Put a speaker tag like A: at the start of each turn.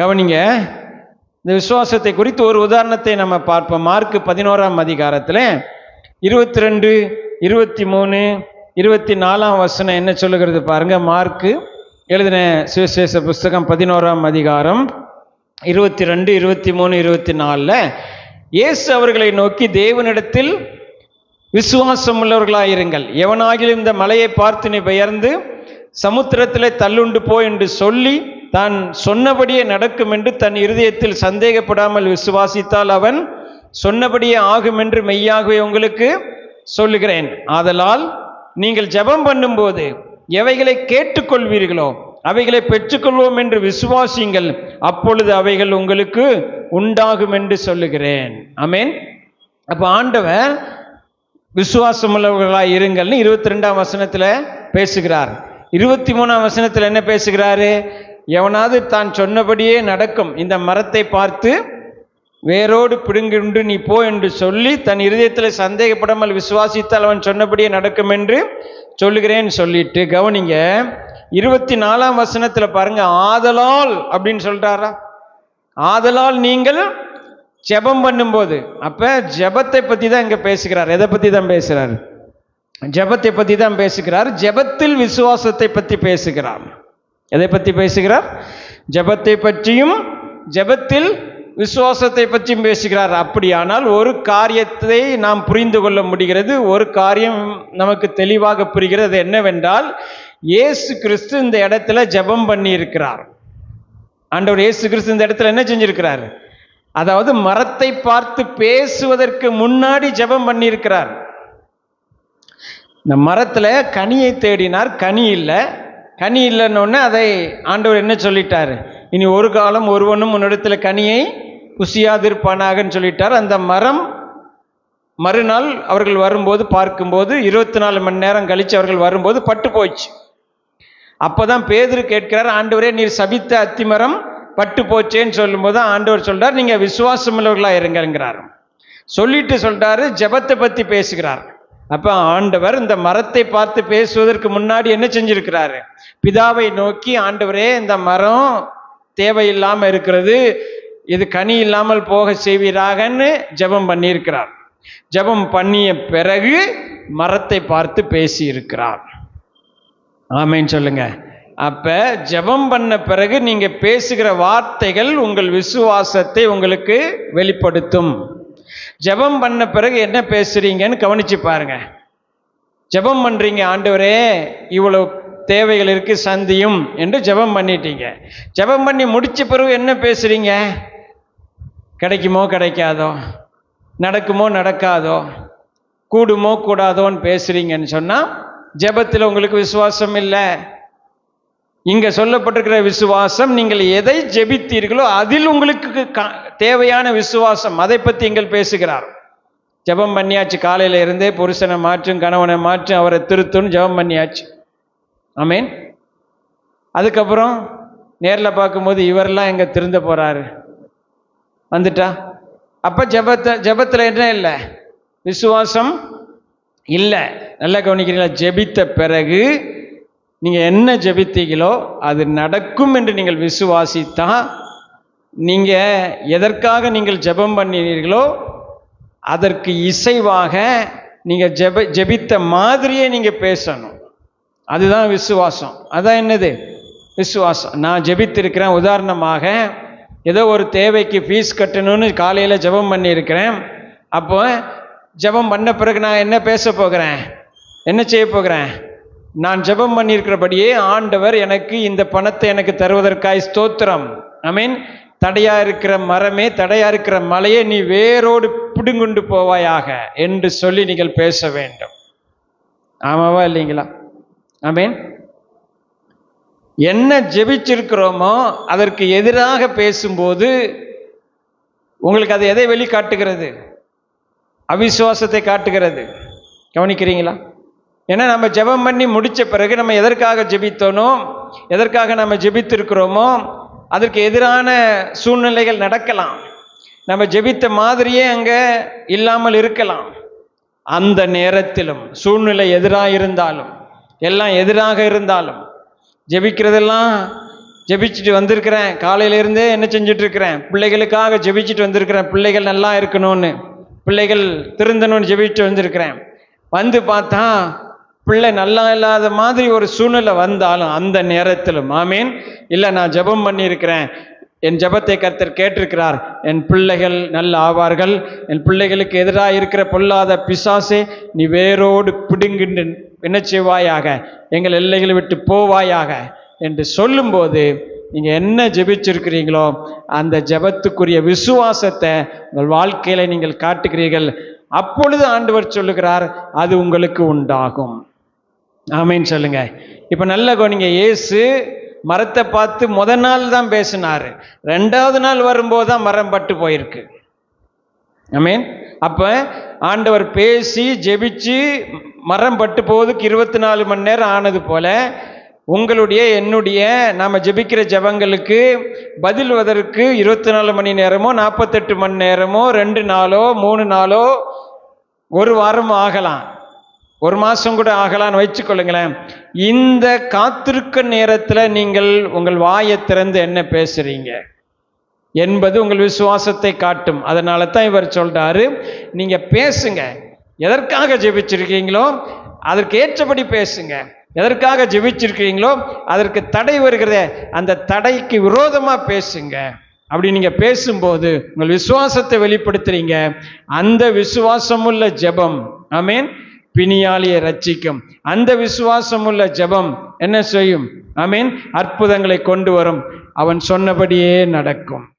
A: கவனிங்க இந்த விசுவாசத்தை குறித்து ஒரு உதாரணத்தை நம்ம பார்ப்போம். மார்க் பதினோராம் அதிகாரத்தில் இருபத்தி ரெண்டு இருபத்தி மூணு இருபத்தி நாலாம் வசனம் என்ன சொல்லுகிறது பாருங்க. மார்க்கு எழுதின சுவிசேஷ புஸ்தகம் பதினோராம் அதிகாரம் இருபத்தி ரெண்டு இருபத்தி மூணு இருபத்தி நாலில் இயேசு அவர்களை நோக்கி தேவனிடத்தில் விசுவாசம் உள்ளவர்களாயிருங்கள். எவனாகிலும் இந்த மலையை பார்த்து நீ பெயர்ந்து சமுத்திரத்தில் தள்ளுண்டு போ என்று சொல்லி தான் சொன்னபடியே நடக்கும் என்று தன் இருதயத்தில் சந்தேகப்படாமல் விசுவாசித்தால் அவன் சொன்னபடியே ஆகும் என்று மெய்யாகவே உங்களுக்கு சொல்லுகிறேன். ஆதலால் நீங்கள் ஜெபம் பண்ணும்போது எவைகளை கேட்டுக்கொள்வீர்களோ அவைகளை பெற்றுக்கொள்வோம் என்று விசுவாசியுங்கள். அப்பொழுது அவைகள் உங்களுக்கு உண்டாகும் என்று சொல்லுகிறேன். அமேன் அப்போ ஆண்டவர் விசுவாசமுள்ளவர்களாக இருங்கள்னு இருபத்தி ரெண்டாம் வசனத்தில் பேசுகிறார். இருபத்தி மூணாம் வசனத்தில் என்ன பேசுகிறாரு? எவனாவது தான் சொன்னபடியே நடக்கும். இந்த மரத்தை பார்த்து வேரோடு பிடுங்குண்டு நீ போ என்று சொல்லி தன் இருதயத்தில் சந்தேகப்படாமல் விசுவாசித்தால் அவன் சொன்னபடியே நடக்கும் என்று சொல்லுகிறேன் சொல்லிட்டு கவனிங்க. இருபத்தி நாலாம் வசனத்தில் பாருங்க ஆதலால் அப்படின்னு சொல்றாரா? ஆதலால் நீங்கள் ஜெபம் பண்ணும்போது. அப்போ ஜெபத்தை பற்றி தான் இங்கே பேசுகிறார். எதை பற்றி தான் பேசுகிறார் ஜெபத்தை பற்றி தான் பேசுகிறார். ஜெபத்தில் விசுவாசத்தை பற்றி பேசுகிறார். எதை பற்றி பேசுகிறார்? ஜெபத்தை பற்றியும் ஜெபத்தில் விசுவாசத்தை பற்றியும் பேசுகிறார். அப்படியானால் ஒரு காரியத்தை நாம் புரிந்து கொள்ள முடிகிறது. ஒரு காரியம் நமக்கு தெளிவாக புரிகிறது அது என்னவென்றால் இயேசு கிறிஸ்து இந்த இடத்துல ஜெபம் பண்ணியிருக்கிறார். ஆண்டவர் இயேசு கிறிஸ்து இந்த இடத்துல என்ன செஞ்சிருக்கிறார்? அதாவது மரத்தை பார்த்து பேசுவதற்கு முன்னாடி ஜெபம் பண்ணியிருக்கிறார். இந்த மரத்தில் கனியை தேடினார். கனி இல்லை. கனி இல்லைன்னொன்னே அதை ஆண்டவர் என்ன சொல்லிட்டார்? இனி ஒரு காலம் ஒருவனும் உன்னிடத்தில் கனியை புசியாதிருப்பானாகன்னு சொல்லிட்டார். அந்த மரம் மறுநாள் அவர்கள் வரும்போது பார்க்கும்போது இருபத்தி நாலு மணி நேரம் கழித்து அவர்கள் வரும்போது பட்டு போச்சு. அப்போதான் பேதுரு கேட்கிறார் ஆண்டவரே நீர் சபித்த அத்திமரம் பட்டு போச்சேன்னு சொல்லும்போது ஆண்டவர் சொல்கிறார் நீங்கள் விசுவாசம் உள்ளவர்களா இருங்கிறார் சொல்லிட்டு சொல்கிறாரு ஜெபத்தை பற்றி பேசுகிறார். அப்ப ஆண்டவர் இந்த மரத்தை பார்த்து பேசுவதற்கு முன்னாடி என்ன செஞ்சிருக்கிறாரு? பிதாவை நோக்கி ஆண்டவரே இந்த மரம் தேவையில்லாம இருக்கிறது. இது கனி இல்லாமல் போக செய்வீராகன்னு ஜெபம் பண்ணியிருக்கிறார். ஜெபம் பண்ணிய பிறகு மரத்தை பார்த்து பேசி இருக்கிறார் ஆமைன்னு சொல்லுங்க. அப்ப ஜெபம் பண்ண பிறகு நீங்க பேசுகிற வார்த்தைகள் உங்கள் விசுவாசத்தை உங்களுக்கு வெளிப்படுத்தும். ஜெபம் பண்ண பிறகு என்ன பேசுறீங்கன்னு கவனிச்சு பாருங்க. ஜெபம் பண்றீங்க ஆண்டவரே இவ்வளவு தேவைகள் இருக்கு சந்தியும் என்று ஜெபம் பண்ணிட்டீங்க. ஜெபம் பண்ணி முடிச்ச பிறகு என்ன பேசுறீங்க? கிடைக்குமோ கிடைக்காதோ? நடக்குமோ நடக்காதோ? கூடுமோ கூடாதோன்னு பேசுறீங்கன்னு சொன்னா ஜெபத்தில் உங்களுக்கு விசுவாசம் இல்லை. இங்க சொல்லப்பட்டிருக்கிற விசுவாசம் நீங்கள் எதை ஜெபித்தீர்களோ அதில் உங்களுக்கு தேவையான விசுவாசம். அதை பத்தி எங்கள் பேசுகிறார். ஜெபம் பண்ணியாச்சு காலையில இருந்தே புருஷனை மாற்றும் கணவனை மாற்றும் அவரை திருத்துன்னு ஜெபம் பண்ணியாச்சு. ஆமீன். அதுக்கப்புறம் நேரில் பார்க்கும்போது இவரெல்லாம் எங்க திருந்த போறாரு? வந்துட்டா? அப்ப ஜெபத்தை ஜெபத்துல என்ன இல்லை? விசுவாசம் இல்லை. நல்லா கவனிக்கிறீங்களா? ஜெபித்த பிறகு நீங்கள் என்ன ஜெபித்தீங்களோ அது நடக்கும் என்று நீங்கள் விசுவாசித்தா நீங்கள் எதற்காக நீங்கள் ஜெபம் பண்ணினீர்களோ அதற்கு இசைவாக நீங்கள் ஜெப ஜெபித்த மாதிரியே நீங்கள் பேசணும். அதுதான் விசுவாசம். அதான் என்னது? விசுவாசம். நான் ஜெபித்திருக்கிறேன். உதாரணமாக ஏதோ ஒரு தேவைக்கு ஃபீஸ் கட்டணும்னு காலையில் ஜெபம் பண்ணியிருக்கிறேன். அப்போ ஜெபம் பண்ண பிறகு நான் என்ன பேச போகிறேன்? என்ன செய்ய போகிறேன்? நான் ஜெபம் பண்ணியிருக்கிறபடியே ஆண்டவர் எனக்கு இந்த பணத்தை எனக்கு தருவதற்காய் ஸ்தோத்திரம். ஐ மீன் தடையா இருக்கிற மரமே தடையா இருக்கிற மலையை நீ வேரோடு பிடுங்குண்டு போவாயாக என்று சொல்லி நீங்கள் பேச வேண்டும். ஆமாவா இல்லைங்களா? ஆமீன். என்ன ஜெபிச்சிருக்கிறோமோ அதற்கு எதிராக பேசும்போது உங்களுக்கு அது எதை வெளிக்காட்டுகிறது? அவிசுவாசத்தை காட்டுகிறது. கவனிக்கிறீங்களா? ஏன்னா நம்ம ஜெபம் பண்ணி முடித்த பிறகு நம்ம எதற்காக ஜெபித்தோனோ எதற்காக நம்ம ஜெபித்திருக்கிறோமோ அதற்கு எதிரான சூழ்நிலைகள் நடக்கலாம். நம்ம ஜெபித்த மாதிரியே அங்கே இல்லாமல் இருக்கலாம். அந்த நேரத்திலும் சூழ்நிலை எதிராக இருந்தாலும் எல்லாம் எதிராக இருந்தாலும் ஜெபிக்கிறதெல்லாம் ஜெபிச்சுட்டு வந்திருக்கிறேன். காலையிலேருந்தே என்ன செஞ்சிட்ருக்கிறேன்? பிள்ளைகளுக்காக ஜெபிச்சுட்டு வந்திருக்கிறேன். பிள்ளைகள் நல்லா இருக்கணும்னு பிள்ளைகள் திருந்தணும்னு ஜெபிச்சுட்டு வந்திருக்கிறேன். வந்து பார்த்தா பிள்ளை நல்லா இல்லாத மாதிரி ஒரு சூழ்நிலை வந்தாலும் அந்த நேரத்திலும் ஆமீன். இல்லை நான் ஜெபம் பண்ணியிருக்கிறேன். என் ஜெபத்தை கர்த்தர் கேட்டிருக்கிறார். என் பிள்ளைகள் நல்ல ஆவார்கள். என் பிள்ளைகளுக்கு எதிராக இருக்கிற பொல்லாத பிசாசே நீ வேரோடு பிடுங்கின்று என்ன செய்வாயாக எங்கள் எல்லைகளை விட்டு போவாயாக என்று சொல்லும்போது நீங்கள் என்ன ஜெபிச்சிருக்கிறீங்களோ அந்த ஜெபத்துக்குரிய விசுவாசத்தை உங்கள் வாழ்க்கையில நீங்கள் காட்டுகிறீர்கள். அப்பொழுது ஆண்டவர் சொல்லுகிறார் அது உங்களுக்கு உண்டாகும். ஆமீன் சொல்லுங்க. இப்போ நல்ல கவனிங்க இயேசு மரத்தை பார்த்து முத நாள் தான் பேசினார். ரெண்டாவது நாள் வரும்போது தான் மரம் பட்டு போயிருக்கு. ஆமீன். அப்போ ஆண்டவர் பேசி ஜெபிச்சு மரம் பட்டு போவதுக்கு இருபத்தி நாலு மணி நேரம் ஆனது போல உங்களுடைய என்னுடைய நாம் ஜெபிக்கிற ஜெபங்களுக்கு பதில்வதற்கு இருபத்தி நாலு மணி நேரமோ நாற்பத்தெட்டு மணி நேரமோ ரெண்டு நாளோ மூணு நாளோ ஒரு வாரம் ஆகலாம். ஒரு மாதம் கூட ஆகலான்னு வச்சுக்கொள்ளுங்களேன். இந்த காத்திருக்க நேரத்தில் நீங்கள் உங்கள் வாயை திறந்து என்ன பேசுகிறீங்க என்பது உங்கள் விசுவாசத்தை காட்டும். அதனால தான் இவர் சொல்கிறாரு நீங்கள் பேசுங்க. எதற்காக ஜெபிச்சிருக்கீங்களோ அதற்கு ஏற்றபடி பேசுங்க. எதற்காக ஜெபிச்சிருக்கீங்களோ அதற்கு தடை வருகிறதே அந்த தடைக்கு விரோதமாக பேசுங்க. அப்படி நீங்கள் பேசும்போது உங்கள் விசுவாசத்தை வெளிப்படுத்துறீங்க. அந்த விசுவாசமுள்ள ஜெபம். ஐ மீன் பிணியாளியை ரட்சிக்கும் அந்த விசுவாசமுள்ள ஜெபம் என்ன செய்யும்? ஐ மீன் அற்புதங்களை கொண்டு வரும். அவன் சொன்னபடியே நடக்கும்.